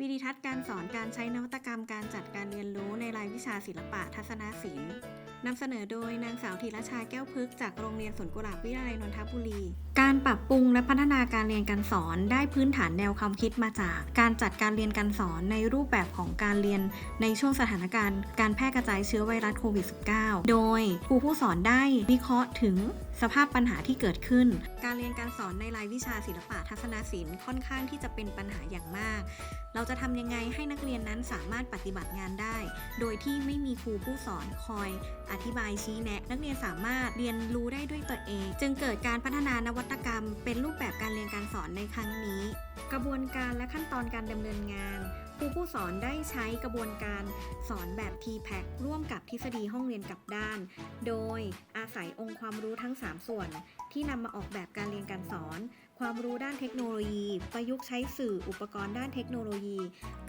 วิดีทัศน์การสอนการใช้นวัตกรรมการจัดการเรียนรู้ในรายวิชาศิลปะทัศนศิลป์นำเสนอโดยนางสาวธีรชาแก้วพึกษ์จากโรงเรียนสวนกุหลาบวิทยาลัยนนทบุรี การปรับปรุงและพัฒนาการเรียนการสอนได้พื้นฐานแนวความคิดมาจากการจัดการเรียนการสอนในรูปแบบของการเรียนในช่วงสถานการณ์การแพร่กระจายเชื้อไวรัสโควิด -19 โดยครูผู้สอนได้วิเคราะห์ถึงสภาพปัญหาที่เกิดขึ้น การเรียนการสอนในรายวิชาศิลปะทัศนศิลป์ค่อนข้างที่จะเป็นปัญหาอย่างมาก เราจะทำยังไงให้นักเรียนนั้นสามารถปฏิบัติงานได้ โดยที่ไม่มีครูผู้สอนคอย อธิบายชี้แนะ นักเรียนสามารถเรียนรู้ได้ด้วยตัวเอง จึงเกิดการพัฒนานวัตกรรม เป็นรูปแบบการเรียนการสอนในครั้งนี้ กระบวนการและขั้นตอนการดำเนินงานครูผู้สอนได้ใช้กระบวนการสอนแบบ T-PAC ร่วมกับทฤษฎีห้องเรียนกลับด้าน โดยอาศัยองค์ความรู้ทั้ง 3 ส่วน ที่นำมาออกแบบการเรียนการสอน ความรู้ด้านเทคโนโลยี ประยุกต์ใช้สื่ออุปกรณ์ด้านเทคโนโลยี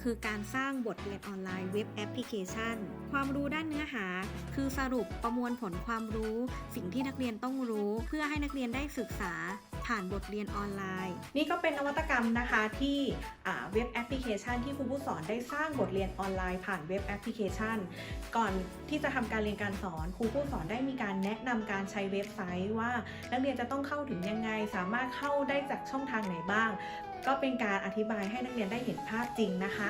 คือการสร้างบทเรียนออนไลน์เว็บแอปพลิเคชัน ความรู้ด้านเนื้อหา คือสรุปประมวลผลความรู้ สิ่งที่นักเรียนต้องรู้ เพื่อให้นักเรียนได้ศึกษา ผ่านบทเรียนออนไลน์ นี่ก็เป็นนวัตกรรมนะคะที่เว็บแอปพลิเคชันที่ครูผู้สอนได้สร้างบทเรียนออนไลน์ผ่านเว็บแอปพลิเคชัน ก่อนที่จะทำการเรียนการสอนครูผู้สอนได้มีการแนะนำการใช้เว็บไซต์ว่า นักเรียนจะต้องเข้าถึงยังไง สามารถเข้าได้จากช่องทางไหนบ้าง ก็เป็นการอธิบายให้นักเรียนได้เห็นภาพจริงนะคะ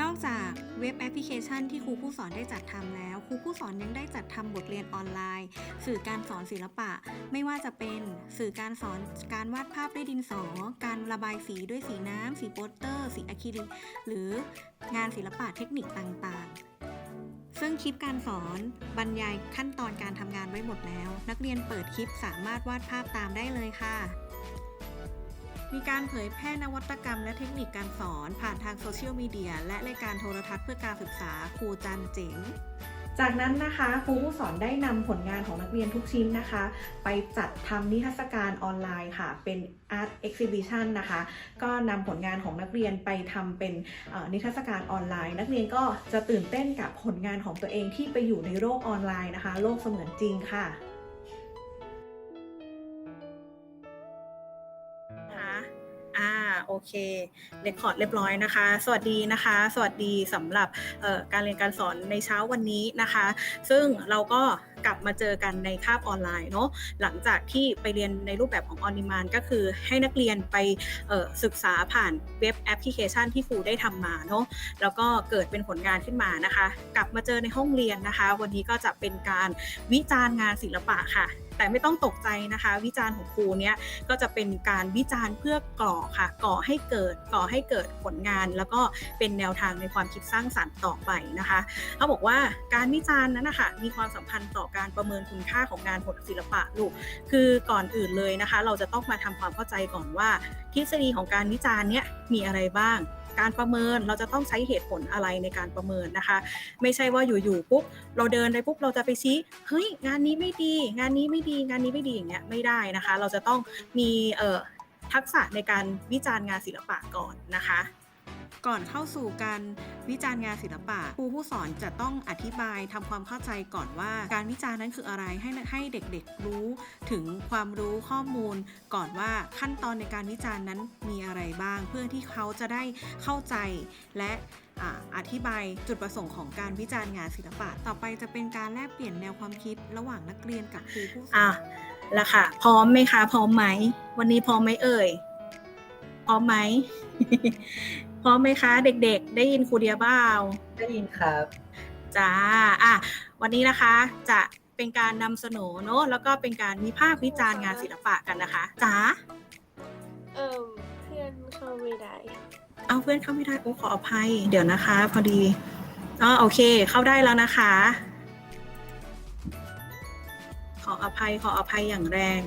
นอกจากเว็บแอปพลิเคชันที่ครูผู้สอนได้จัดทำแล้ว ครูผู้สอนยังได้จัดทำบทเรียนออนไลน์ สื่อการสอนศิลปะ ไม่ว่าจะเป็นสื่อการสอนการวาดภาพด้วยดินสอ การระบายสีด้วยสีน้ำ สีโปสเตอร์ สีอะคริลิก หรืองานศิลปะเทคนิคต่างๆ ซึ่งคลิปการสอนบรรยายขั้นตอนการทำงานไว้หมดแล้ว นักเรียนเปิดคลิปสามารถวาดภาพตามได้เลยค่ะ มีการเผยแพร่นวัตกรรมและเทคนิคการสอน ผ่านทางโซเชียลมีเดียและรายการโทรทัศน์เพื่อการศึกษาครูจันเจ๋งจากนั้นนะคะครูผู้สอนได้นำผลงานของนักเรียนทุกชิ้นนะคะ ไปจัดทำนิทรรศการออนไลน์ค่ะ เป็น Art Exhibition นะคะ ก็นำผลงานของนักเรียนไปทำเป็นนิทรรศการออนไลน์ นักเรียนก็จะตื่นเต้นกับผลงานของตัวเองที่ไปอยู่ในโลกออนไลน์นะคะ โลกเสมือนจริงค่ะ โอเคเรคคอร์ดเรียบร้อยนะคะ สวัสดีนะคะ สวัสดีสำหรับการเรียนการสอนในเช้าวันนี้นะคะ ซึ่งเราก็กลับมาเจอกันในคาบออนไลน์เนาะหลังจากที่ไปเรียนในรูปแบบของออน m ิมานก็คือให้นักเรียนไปศึกษาผ่านเว็บแอปพลิเคชันที่ครูได้ทำมาเนาะแล้วก็เกิดเป็นผลงานขึ้นมานะคะ กลับมาเจอในห้องเรียนนะคะ วันนี้ก็จะเป็นการวิจารณ์งานศิลปะค่ะ แต่ไม่ต้องตกใจนะคะ วิจารณ์ของครูเนี้ยก็จะเป็นการวิจารณ์เพื่อก่อค่ะ ก่อให้เกิดก่อให้เกิดผลงาน แล้วก็เป็นแนวทางในความคิดสร้างสรรค์ต่อไปนะคะเขาบอกว่าการวิจารณ์นั้นนะคะมีความสัมพันธ์ต่อการประเมินคุณค่าของงานผลศิลปะลูกคือก่อนอื่นเลยนะคะ เราจะต้องมาทำความเข้าใจก่อนว่า ทฤษฎีของการวิจารณ์เนี้ยมีอะไรบ้าง การประเมินเราจะต้องใช้เหตุผลอะไรในการประเมินนะคะ ไม่ใช่ว่าอยู่ๆปุ๊บเราเดินไปปุ๊บเราจะไปชี้เฮ้ยงานนี้ไม่ดี งานนี้ไม่ดี งานนี้ไม่ดีอย่างเงี้ยไม่ได้นะคะ เราจะต้องมีทักษะในการวิจารณ์งานศิลปะก่อนนะคะ ก่อนเข้าสู่การวิจารณ์งานศิลปะครูผู้สอนจะต้องอธิบายทำความเข้าใจก่อนว่า การวิจารณ์นั้นคืออะไรให้ให้เด็กๆรู้ถึงความรู้ข้อมูล ก่อนว่าขั้นตอนในการวิจารณ์นั้นมีอะไรบ้าง เพื่อที่เขาจะได้เข้าใจและอ่าอธิบายจุดประสงค์ของการวิจารณ์งานศิลปะ ต่อไปจะเป็นการแลกเปลี่ยนแนวความคิดระหว่างนักเรียนกับครูผู้สอนอะละค่ะ พร้อมไหมคะ พร้อมไหม วันนี้พร้อมไหมเอ่ย พร้อมไหม พร้อมไหมคะ เด็กๆ ได้ยินครูเดียบ้าได้ยินครับจ้าอะวันนี้นะคะจะเป็นการนำเสนอเนอะแล้วก็เป็นการวิพากษ์วิจารณ์งานศิลปะกันนะคะจ้าเอ่อเพื่อนเข้าไม่ได้เอาเพื่อนเข้าไม่ได้โอ้ขออภัย เดี๋ยวนะคะ พอดีอ๋อโอเค เข้าได้แล้วนะคะ ขออภัยขออภัยอย่างแรง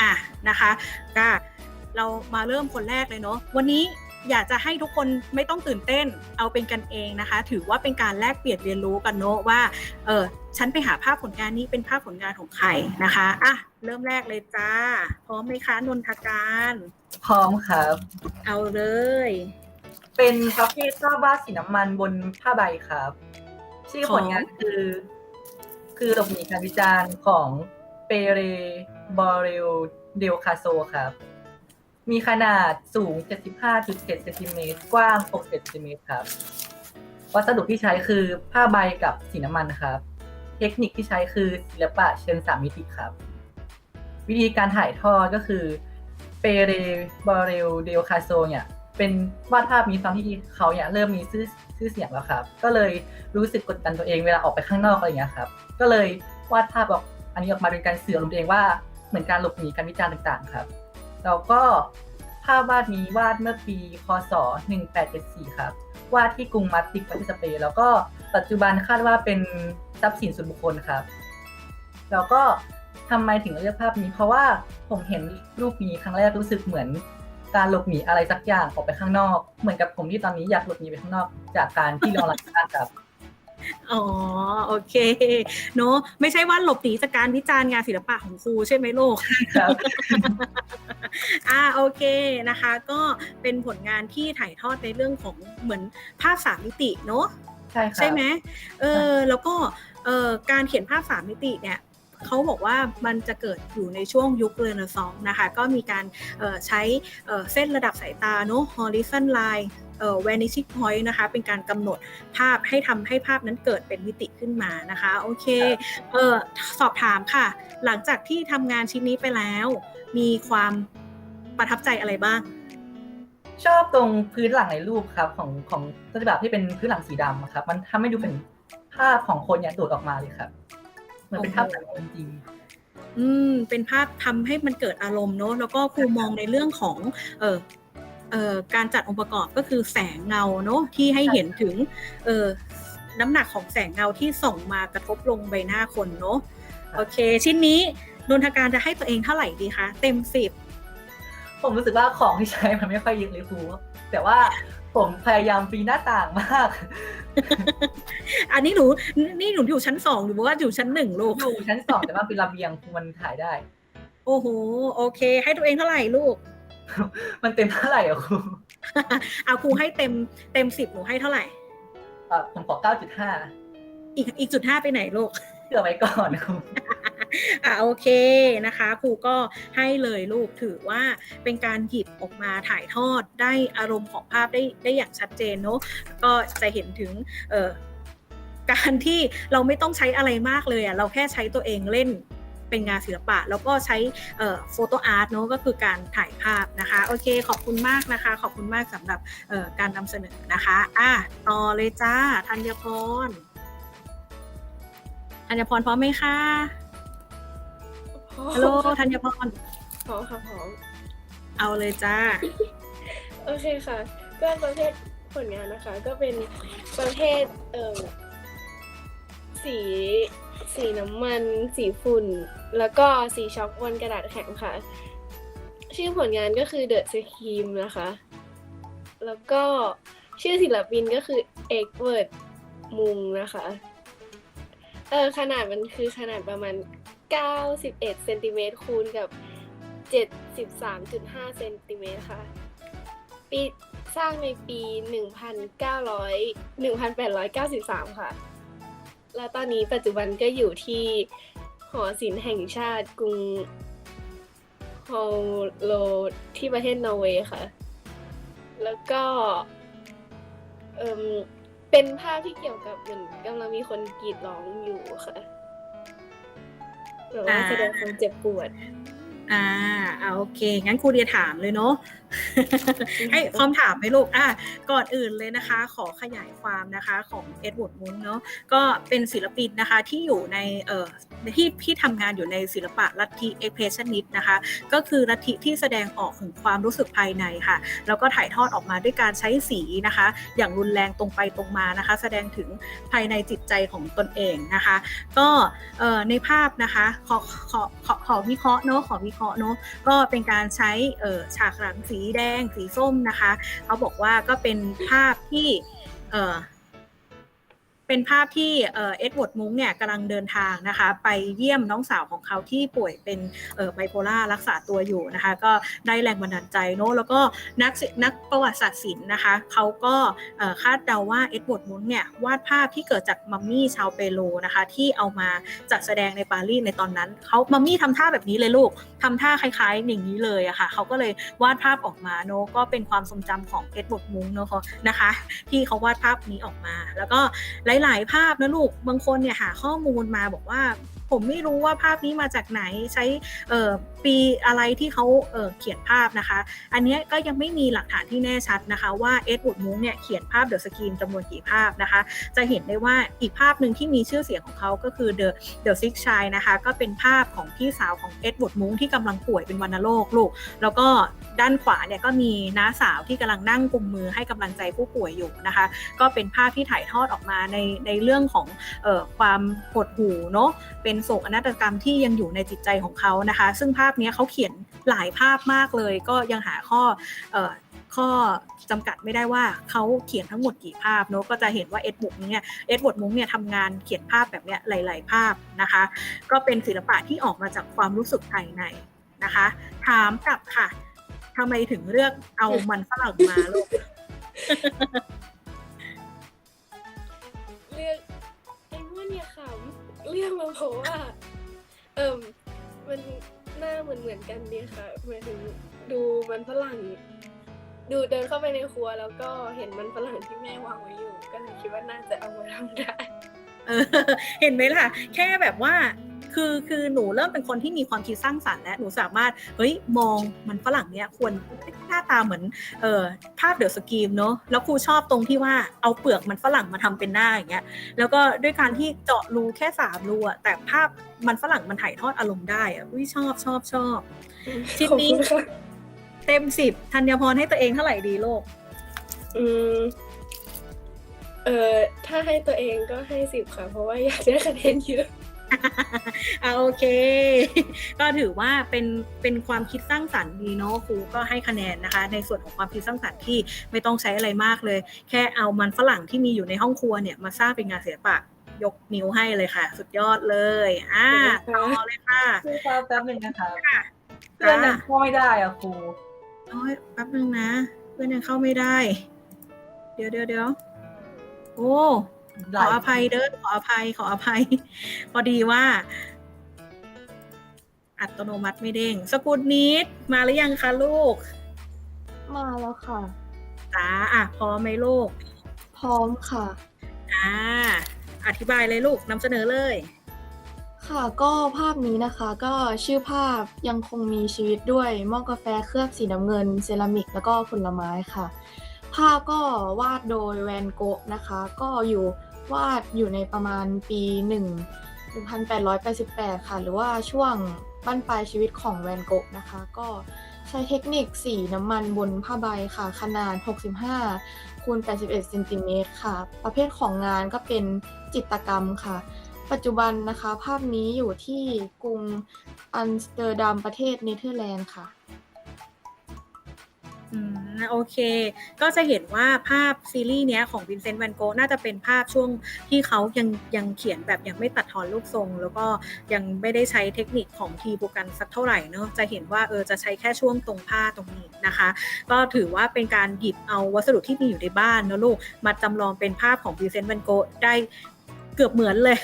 อะนะคะก็ เรามาเริ่มคนแรกเลยเนาะวันนี้อยากจะให้ทุกคนไม่ต้องตื่นเต้นเอาเป็นกันเองนะคะ ถือว่าเป็นการแลกเปลี่ยนเรียนรู้กันเนาะว่าเออฉันไปหาภาพผลงานนี้เป็นภาพผลงานของใครนะคะอะเริ่มแรกเลยจ้า พร้อมไหมคะนนทการ พร้อมครับ เอาเลย เป็นประเภทภาพวาดสีน้ำมันบนผ้าใบครับ ชื่อผลงานคือ คือหลบหนีการวิจารณ์ของเปเรบอเรลเดลคาโซครับ มีขนาดสูง 75.7เซนติเมตรกว้าง6เซนติเมตรครับ วัสดุที่ใช้คือผ้าใบกับสีน้ำมันครับ เทคนิคที่ใช้คือศิลปะเชิงสามมิติครับ วิธีการถ่ายทอดก็คือเปเรบอเรลเดลคาโซเนี่ยเป็นวาดภาพนี้ตอนที่เขาเนี่ยเริ่มมีชื่อชื่อเสียงแล้วครับ ก็เลยรู้สึกกดดันตัวเองเวลาออกไปข้างนอกอะไรอย่างเงี้ยครับ ก็เลยวาดภาพออกอันนี้ออกมาเป็นการสื่ออารมณ์ตัวเองว่าเหมือนการหลบหนีการวิจารณ์ต่างๆ ครับ แล้วก็ภาพวาดนี้วาดเมื่อปีคศ1874 ครับ วาดที่กรุงมาดริดประเทศสเปนแล้วก็ปัจจุบันคาดว่าเป็นทรัพย์สินส่วนบุคคลครับ แล้วก็ทำไมถึงเลือกภาพนี้ เพราะว่าผมเห็นรูปนี้ครั้งแรกรู้สึกเหมือนการหลบหนีอะไรสักอย่างออกไปข้างนอก เหมือนกับผมที่ตอนนี้อยากหลบหนีไปข้างนอก จากการที่เรียนออนไลน์ครับ อ๋อโอเคเนอะไม่ใช่ว่าหลบหนีจากการวิจารณ์งานศิลปะของครูใช่ไหมลูกครับอ่าโอเคนะคะ ก็เป็นผลงานที่ถ่ายทอดในเรื่องของเหมือนภาพสามมิติเนอะใช่ครับใช่ไหมเออแล้วก็เออการเขียนภาพสามมิติเนี่ยเขาบอกว่ามันจะเกิดอยู่ในช่วงยุคเรเนซองส์นะคะ ก็มีการเอ่อใช้เอ่อเส้นระดับสายตาเนอะ horizon line เอ่อ vanishing point นะคะ เป็นการกำหนดภาพให้ทำให้ภาพนั้นเกิดเป็นมิติขึ้นมานะคะ โอเคเออสอบถามค่ะ หลังจากที่ทำงานชิ้นนี้ไปแล้ว มีความประทับใจอะไรบ้าง ชอบตรงพื้นหลังในรูปครับของของต้นฉบับที่เป็นพื้นหลังสีดำอะครับ มันทำให้ดูเป็นภาพของคนเนี่ยโดดออกมาเลยครับเหมือนเป็นภาพแบบจริงอืมเป็นภาพทำให้มันเกิดอารมณ์เนอะแล้วก็ครูมองในเรื่องของเออเอ่อ การจัดองค์ประกอบก็คือแสงเงาเนอะที่ให้เห็นถึงเออน้ำหนักของแสงเงาที่ส่องมากระทบลงใบหน้าคนเนอะโอเค ชิ้นนี้นนทการจะให้ตัวเองเท่าไหร่ดีคะเต็มสิบๆผมรู้สึกว่าของที่ใช้มันไม่ค่อยเยอะเลยครูแต่ว่าผมพยายามปีนหน้าต่างมาก อันนี้หนู นี่หนูอยู่ชั้นสองหรือว่าอยู่ชั้นหนึ่งลูก อยู่ชั้นสองแต่ว่าเป็นระเบียงมันถ่ายได้ โอ้โห โอเค ให้ตัวเองเท่าไหร่ลูก มันเต็มเท่าไหร่อะครูเอาครูให้เต็มเต็มสิบหนูให้เท่าไหร่เอ่อผมขอ9.5อีกอีกจุดห้าไปไหนลูกเผื่อไว้ก่อนครูอ่าโอเคนะคะครูก็ให้เลยลูกถือว่าเป็นการหยิบออกมาถ่ายทอดได้อารมณ์ของภาพได้ได้อย่างชัดเจนเนาะก็จะเห็นถึงเอ่อการที่เราไม่ต้องใช้อะไรมากเลยอะเราแค่ใช้ตัวเองเล่น เป็นงานศิลปะ แล้วก็ใช้โฟโตอาร์ตเนาะก็คือการถ่ายภาพนะคะโอเคขอบคุณมากนะคะ ขอบคุณมากสำหรับเอ่อการนำเสนอนะคะอะต่อเลยจ้าธัญพรธัญพรพร้อมไหมคะฮัลโหลธัญพรพร้อมค่ะพร้อมเอาเลยจ้า โอเคค่ะ ก็ประเภทผลงานนะคะ ก็เป็นประเภทเอ่อสี สีน้ำมัน สีฝุ่น แล้วก็สีช็อกบนกระดาษแข็งค่ะ ชื่อผลงานก็คือ The Scream นะคะ แล้วก็ชื่อศิลปินก็คือ e g w a r d มุงนะคะ เออขนาดมันคือขนาดประมาณ 91เซนติเมตรคูณกับ 73.5เซนติเมตรค่ะปีสร้างในปี 1900 1893 ค่ะ แล้วตอนนี้ปัจจุบันก็อยู่ที่หอศิลป์แห่งชาติกรุงฮอลโลที่ประเทศนอร์เวย์ค่ะ แล้วก็เอ่มเป็นภาพที่เกี่ยวกับเหมือนกำลังมีคนกรีดร้องอยู่ค่ะแบบว่าอ่าแสดงความเจ็บปวด อ่าเอาโอเค งั้นครูเดียถามเลยเนาะ ให้พร้อมถามไหมลูกอะก่อนอื่นเลยนะคะ ขอขยายความนะคะของเอ็ดเวิร์ดมุงเนาะก็เป็นศิลปินนะคะที่อยู่ในเอ่อที่ที่ทำงานอยู่ในศิลปะลัทธิเอ็กเพรสชันนิสนะคะ ก็คือลัทธิที่แสดงออกถึงความรู้สึกภายในค่ะ แล้วก็ถ่ายทอดออกมาด้วยการใช้สีนะคะ อย่างรุนแรงตรงไปตรงมานะคะ แสดงถึงภายในจิตใจของตนเองนะคะ ก็เอ่อในภาพนะคะขอขอขอขอวิเคราะห์เนาะขอวิเคราะห์เนาะก็เป็นการใช้เอ่อฉากหลังสีแดง สีส้มนะคะ เขาบอกว่าก็เป็นภาพที่ เป็นภาพที่เอ็ดเวิร์ดมุ้งเนี่ยกำลังเดินทางนะคะ ไปเยี่ยมน้องสาวของเขาที่ป่วยเป็นไบโพล่ารักษาตัวอยู่นะคะ ก็ได้แรงบันดาลใจเนอะแล้วก็นักนักประวัติศาสตร์ศิลป์นะคะเขาก็คาดเดาว่าเอ็ดเวิร์ดมุ้งเนี่ยวาดภาพที่เกิดจากมัมมี่ชาวเปรูนะคะที่เอามาจัดแสดงในปารีสในตอนนั้นเขามัมมี่ทำท่าแบบนี้เลยลูกทำท่าคล้ายๆอย่างนี้เลยอะค่ะเขาก็เลยวาดภาพออกมาเนอะก็เป็นความทรงจำของเอ็ดเวิร์ดมุ้งเนอะนะคะ ที่เขาวาดภาพนี้ออกมา แล้วก็หหลาย ๆ ภาพนะลูก บางคนเนี่ยหาข้อมูลมาบอกว่า ผมไม่รู้ว่าภาพนี้มาจากไหนใช้ปีอะไรที่เขาเเขียนภาพนะคะ อันเนี้ยก็ยังไม่มีหลักฐานที่แน่ชัดนะคะ ว่าเอ็ดวูดมุ้งเนี่ยเขียนภาพเดอะสกรีนจำนวนกี่ภาพนะคะ จะเห็นได้ว่าอีกภาพหนึ่งที่มีชื่อเสียงของเขาก็คือ The The Six Child นะคะ ก็เป็นภาพของพี่สาวของเอ็ดวูดมุ้งที่กำลังป่วยเป็นวัณโรคลูก แล้วก็ ด้านขวาเนี่ยก็มีน้าสาวที่กำลังนั่งกุมมือให้กำลังใจผู้ป่วยอยู่นะคะ ก็เป็นภาพที่ถ่ายทอดออกมาในในเรื่องของออความหดหู่เนาะเป็นโศกนาฏกรรมที่ยังอยู่ในจิตใจของเขานะคะ ซึ่งภาพนี้เขาเขียนหลายภาพมากเลย ก็ยังหาข้อออข้อจำกัดไม่ได้ว่าเขาเขียนทั้งหมดกี่ภาพเนาะก็จะเห็นว่าเอ็ดบุกเนี่ยเอ็ดวดมุ้งเนี่ยทำงานเขียนภาพแบบเนี้ยหลาย ๆ ภาพนะคะ ก็เป็นศิลปะที่ออกมาจากความรู้สึกภายในนะคะ ถามกลับค่ะ ทำไมถึงเลือกเอามันฝรั่งมาลูกเลือกไอ้เมื่อเนี่ยค่ะเลือกมาเพราะว่าเอิ่มมันหน้าเหมือนเหมือนกันดีค่ะหมายถึงดูมันฝรั่ง ดูเดินเข้าไปในครัว แล้วก็เห็นมันฝรั่งที่แม่วางไว้อยู่ ก็เลยคิดว่าน่าจะเอามาทำได้ เออ เห็นไหมล่ะ แค่แบบว่า คือคือหนูเริ่มเป็นคนที่มีความคิดสร้างสรรค์แล้วหนูสามารถเฮ้ยมองมันฝรั่งเนี้ยควรหน้าตาเหมือนเอ่อภาพเดอะสกรีมเนอะแล้วครูชอบตรงที่ว่าเอาเปลือกมันฝรั่งมาทำเป็นหน้าอย่างเงี้ยแล้วก็ด้วยการที่เจาะรูแค่สามรูอะแต่ภาพมันฝรั่งมันถ่ายทอดอารมณ์ได้อะอุ้ยชอบชอบชอบชิ้นนี้ขอบคุณค่ะเต็มสิบธัญพรให้ตัวเองเท่าไหร่ดีโลก อืมเอ่อถ้าให้ตัวเองก็ให้สิบค่ะ เพราะว่าอยากได้คะแนนเยอะ อ่าโอเค ก็ถือว่าเป็นเป็นความคิดสร้างสรรค์ดีเนาะครูก็ให้คะแนนนะคะ ในส่วนของความคิดสร้างสรรค์ที่ไม่ต้องใช้อะไรมากเลย แค่เอามันฝรั่งที่มีอยู่ในห้องครัวเนี่ยมาสร้างเป็นงานศิลปะยกนิ้วให้เลยค่ะ สุดยอดเลย อ่าต่อเลยค่ะคือครับแป๊บหนึงนะครับค่ะเพื่อนยังเข้าไม่ได้อะครูโอ้ยแป๊บนึงนะ เพื่อนยังเข้าไม่ได้ เดี๋ยวเดี๋ยวเดี๋ยวโอ้ ขลาอยอภัยเด้อขออภัย ขออภัย พอดีว่า อัตโนมัติไม่เด้ง สกุลนิดมาหรือยังคะลูก มาแล้วค่ะจ้าอะพร้อมไหมลูก พร้อมค่ะ อ่า อธิบายเลยลูกนำเสนอเลย ค่ะก็ภาพนี้นะคะ ก็ชื่อภาพยังคงมีชีวิตด้วยหม้อกาแฟเคลือบสีน้ำเงิน เซรามิกแล้วก็ผลไม้ค่ะ ภาพก็วาดโดยแวนโกะนะคะ ก็อยู่ วาดอยู่ในประมาณปี1 1888 ค่ะ หรือว่าช่วงบั้นปลายชีวิตของแวนโกะนะคะ ก็ใช้เทคนิคสีน้ำมันบนผ้าใบค่ะ ขนาด 65คูณ81เซนติเมตรค่ะ ประเภทของงานก็เป็นจิตรกรรมค่ะ ปัจจุบันนะคะภาพนี้อยู่ที่กรุงอัมสเตอร์ดัมประเทศเนเธอร์แลนด์ค่ะ อืม โอเค ก็จะเห็นว่าภาพซีรีส์เนี้ยของวินเซนต์แวนโกน่าจะเป็นภาพช่วงที่เขายังยังเขียนแบบยังไม่ตัดทอนรูปทรง แล้วก็ยังไม่ได้ใช้เทคนิคของทีโปกันสักเท่าไหร่เนอะจะเห็นว่าเออจะใช้แค่ช่วงตรงผ้าตรงนี้นะคะ ก็ถือว่าเป็นการหยิบเอาวัสดุที่มีอยู่ในบ้านเนะลูกมาจำลองเป็นภาพของวินเซนต์แวนโกได้ กือบเหมือนเลย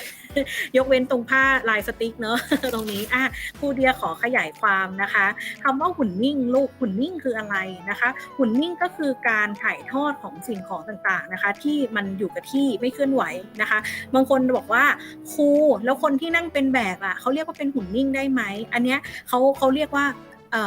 ยกเว้นตรงผ้าลายสติ๊กเนอะตรงนี้อะครูเดียขอขยายความนะคะคำว่าหุ่นนิ่งลูกหุ่นนิ่งคืออะไรนะคะ หุ่นนิ่งก็คือการถ่ายทอดของสิ่งของต่างๆนะคะ ที่มันอยู่กับที่ไม่เคลื่อนไหวนะคะ บางคนบอกว่าครูแล้วคนที่นั่งเป็นแบบอะเขาเรียกว่าเป็นหุ่นนิ่งได้ไหมอันเนี้ยเขาเขาเรียกว่า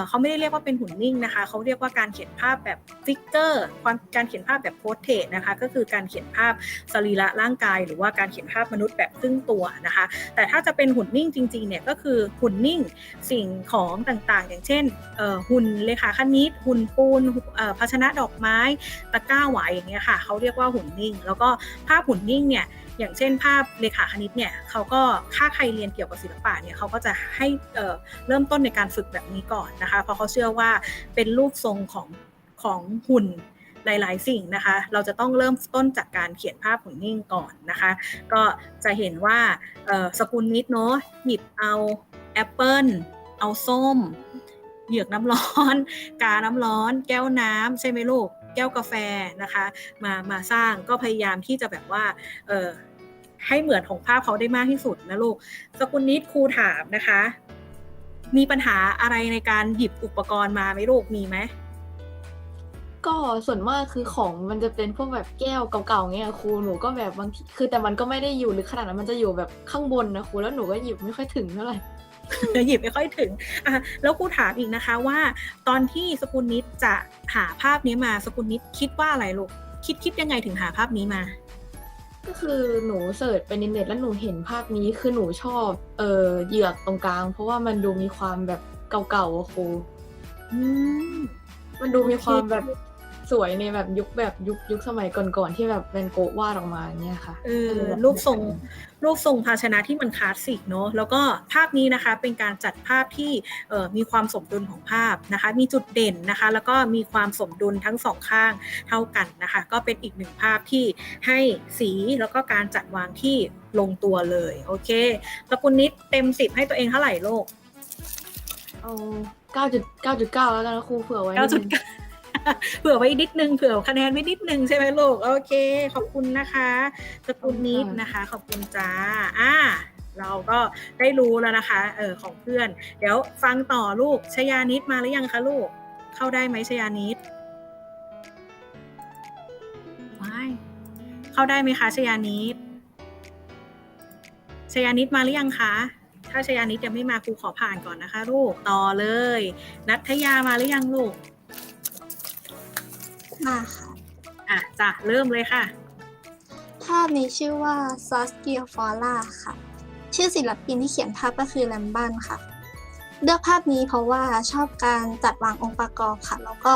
เขาไม่ได้เรียกว่าเป็นหุ่นนิ่งนะคะเขาเรียกว่าการเขียนภาพแบบฟิกเกอร์ความการเขียนภาพแบบโพสเทสนะคะก็คือการเขียนภาพสรีระร่างกาย หรือว่าการเขียนภาพมนุษย์แบบครึ่งตัวนะคะ แต่ถ้าจะเป็นหุ่นนิ่งจริงๆเนี่ยก็คือหุ่นนิ่งสิ่งของต่างๆ อย่างเช่นหุ่นเลขาคณิตหุ่นปูนภาชนะดอกไม้ตะกร้าหวายอย่างเงี้ยค่ะเขาเรียกว่าหุ่นนิ่ง แล้วก็ภาพหุ่นนิ่งเนี่ยอย่างเช่นภาพเลขาคณิตเนี่ยเขาก็ถ้าใครเรียนเกี่ยวกับศิลปะเนี่ยเขาก็จะให้เริ่มต้นในการฝึกแบบนี้ก่อนนะคะ เพราะเขาเชื่อว่าเป็นรูปทรงของของหุ่นหลาย ๆ สิ่งนะคะ เราจะต้องเริ่มต้นจากการเขียนภาพหุ่นนิ่งก่อนนะคะ ก็จะเห็นว่าสกุลนิดเนาะหยิบเอาแอปเปิลเอาส้ม เหยือกน้ำร้อน กาน้ำร้อน แก้วน้ำใช่ไหมลูก แก้วกาแฟนะคะ มามาสร้างก็พยายามที่จะแบบว่าให้เหมือนของภาพเขาได้มากที่สุดนะลูก สกุลนิดครูถามนะคะ มีปัญหาอะไรในการหยิบอุปกรณ์มาไหมลูกมีไหมก็ส่วนมากคือของมันจะเป็นพวกแบบแก้วเก่าๆเงี้ยครูหนูก็แบบบางทีคือแต่มันก็ไม่ได้อยู่ลึกขนาดนั้นมันจะอยู่แบบข้างบนนะครูแล้วหนูก็หยิบไม่ค่อยถึงเท่าไหร่หยิบไม่ค่อยถึงอะแล้วครูถามอีกนะคะว่า ตอนที่สกุลนิดจะหาภาพนี้มาสกุลนิดคิดว่าอะไรลูกคิดคิดยังไงถึงหาภาพนี้มา ก็คือหนูเสิร์ชไปในเน็ตแล้วหนูเห็นภาพนี้คือหนูชอบเออเหยือกตรงกลาง เพราะว่ามันดูมีความแบบเก่าๆอะครูอืมมันดูมีความแบบ สวยในแบบยุคแบบยุคยุคสมัยก่อนๆที่แบบแวนโกะวาดออกมาเนี่ยค่ะเออรูปทรงรูปทรงภาชนะที่มันคลาสสิกเนาะแล้วก็ภาพนี้นะคะเป็นการจัดภาพที่เอ่อมีความสมดุลของภาพนะคะ มีจุดเด่นนะคะ แล้วก็มีความสมดุลทั้งสองข้างเท่ากันนะคะ ก็เป็นอีกหนึ่งภาพที่ให้สีแล้วก็การจัดวางที่ลงตัวเลยโอเคสกุลนิดเต็มสิบให้ตัวเองเท่าไหร่โลกเอาเก้าจุดเก้าจุดเก้าแล้วกันนะครูเผื่อไว้เก้านิจุดดนึง เผื่อไว้นิดนึงเผื่อคะแนนไว้นิดนึงใช่ไหมลูก โอเค ขอบคุณนะคะสกุลนิดนะคะ ขอบคุณจ้าอ่าเราก็ได้รู้แล้วนะคะเออของเพื่อน เดี๋ยวฟังต่อลูกชยานิดมาหรือยังคะลูก เข้าได้ไหมชยานิดว้ายเข้าได้ไหมคะชยานิดชยานิดมาหรือยังคะ ถ้าชยานิดยังไม่มาครูขอผ่านก่อนนะคะ ลูกต่อเลย นัทยามาหรือยังลูก มาค่ะ อะจ้ะเริ่มเลยค่ะ ภาพนี้ชื่อว่าซอสเกียฟอล่าค่ะ ชื่อศิลปินที่เขียนภาพก็คือแลมบันค่ะ เลือกภาพนี้เพราะว่าชอบการจัดวางองค์ประกอบค่ะ แล้วก็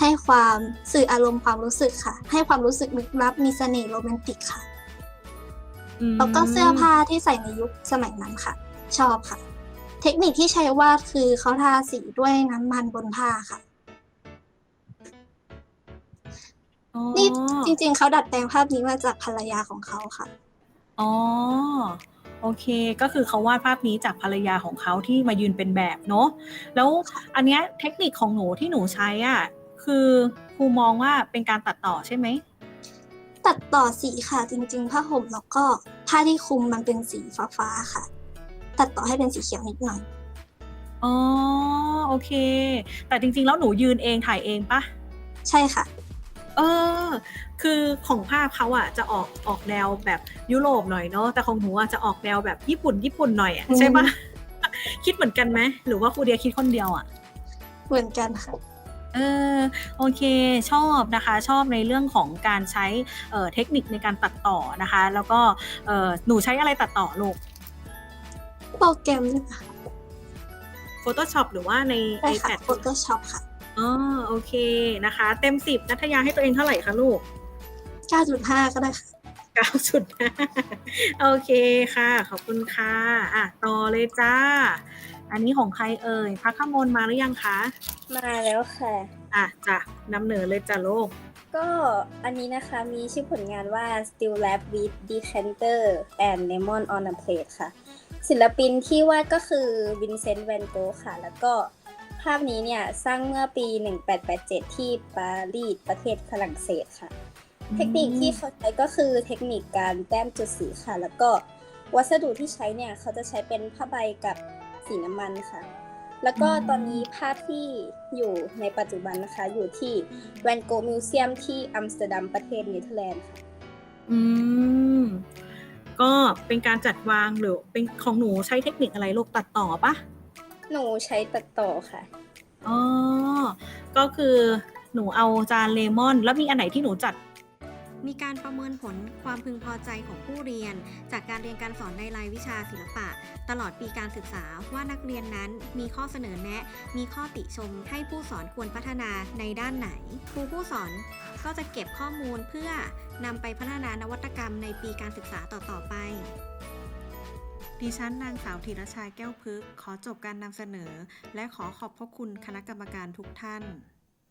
ให้ความสื่ออารมณ์ความรู้สึกค่ะ ให้ความรู้สึกลึกลับมีเสน่ห์โรแมนติกค่ะ แล้วก็เสื้อผ้าที่ใส่ในยุคสมัยนั้นค่ะ ชอบค่ะ เทคนิคที่ใช้วาดคือเขาทาสีด้วยน้ำมันบนผ้าค่ะ อ๋อนี่จริงๆ เขาดัดแปลงภาพนี้มาจากภรรยาของเขาค่ะ อ๋อ โอเค ก็คือเขาวาดภาพนี้จากภรรยาของเขาที่มายืนเป็นแบบเนาะ แล้วอันเนี้ยเทคนิคของหนูที่หนูใช้อะ คือครูมองว่าเป็นการตัดต่อใช่ไหม ตัดต่อสีค่ะ จริงๆ ผ้าห่มแล้วก็ผ้าที่คลุมมันเป็นสีฟ้าๆค่ะ ตัดต่อให้เป็นสีเขียวนิดหน่อย อ๋อ โอเค แต่จริงๆ แล้วหนูยืนเองถ่ายเองปะ ใช่ค่ะ เออ คือของภาพเขาอะจะออกออกแนวแบบยุโรปหน่อยเนาะแต่ของหนูอะจะออกแนวแบบญี่ปุ่นญี่ปุ่นหน่อยอะอืมใช่ปะคิดเหมือนกันไหมหรือว่าครูเดียคิดคนเดียวอะเหมือนกันค่ะเออโอเคชอบนะคะชอบในเรื่องของการใช้เอ่อเทคนิคในการตัดต่อนะคะ แล้วก็เอ่อหนูใช้อะไรตัดต่อลูกโปรแกรมนี่ค่ะ Photoshop หรือว่าในใช่ค่ะ iPad Photoshop ค่ะ อ๋อ โอเคนะคะ เต็มสิบนัทยาให้ตัวเองเท่าไหร่คะลูก 9.5 ก็ได้ค่ะ เก้าจุดโอเคค่ะ ขอบคุณค่ะ อะ ต่อเลยจ้า อันนี้ของใครเอ่ยพักขมลมาหรือยังคะ มาแล้วค่ะ อะจ้ะนำเหนือเลยจ้ะลูก ก็อันนี้นะคะมีชื่อผลงานว่า Still Lab with Decanter and Lemon on a Plate ค่ะ ศิลปินที่วาดก็คือวินเซนต์แวนโกค่ะ แล้วก็ภาพนี้เนี่ยสร้างเมื่อปี 1887 ที่ปารีสประเทศฝรั่งเศสค่ะ เทคนิคที่เขาใช้ก็คือเทคนิคการแต้มจุดสีค่ะ แล้วก็วัสดุที่ใช้เนี่ยเขาจะใช้เป็นผ้าใบกับสีน้ำมันค่ะ แล้วก็ตอนนี้ภาพที่อยู่ในปัจจุบันนะคะ อยู่ที่แวนโกมิวเซียมที่อัมสเตอร์ดัมประเทศเนเธอร์แลนด์ค่ะ อืม ก็เป็นการจัดวางหรือเป็นของหนูใช้เทคนิคอะไรลูกตัดต่อปะ หนูใช้ตัดต่อค่ะ อ๋อ ก็คือหนูเอาจานเลมอน แล้วมีอันไหนที่หนูจัด มีการประเมินผลความพึงพอใจของผู้เรียน จากการเรียนการสอนในรายวิชาศิลปะ ตลอดปีการศึกษาว่านักเรียนนั้นมีข้อเสนอแนะ มีข้อติชมให้ผู้สอนควรพัฒนาในด้านไหน ครูผู้สอนก็จะเก็บข้อมูลเพื่อนำไปพัฒนานวัตกรรมในปีการศึกษาต่อๆไป ดิฉันนางสาวธีรชาแก้วพึกษ์ขอจบการนำเสนอ และขอขอบพระคุณคณะกรรมการทุกท่าน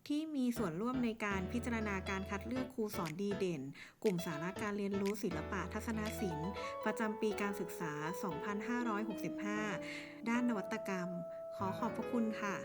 ที่มีส่วนร่วมในการพิจารณาการคัดเลือกครูสอนดีเด่น กลุ่มสาระการเรียนรู้ศิลปะทัศนศิลป์ ประจำปีการศึกษา 2565 ด้านนวัตกรรม ขอขอบพระคุณค่ะ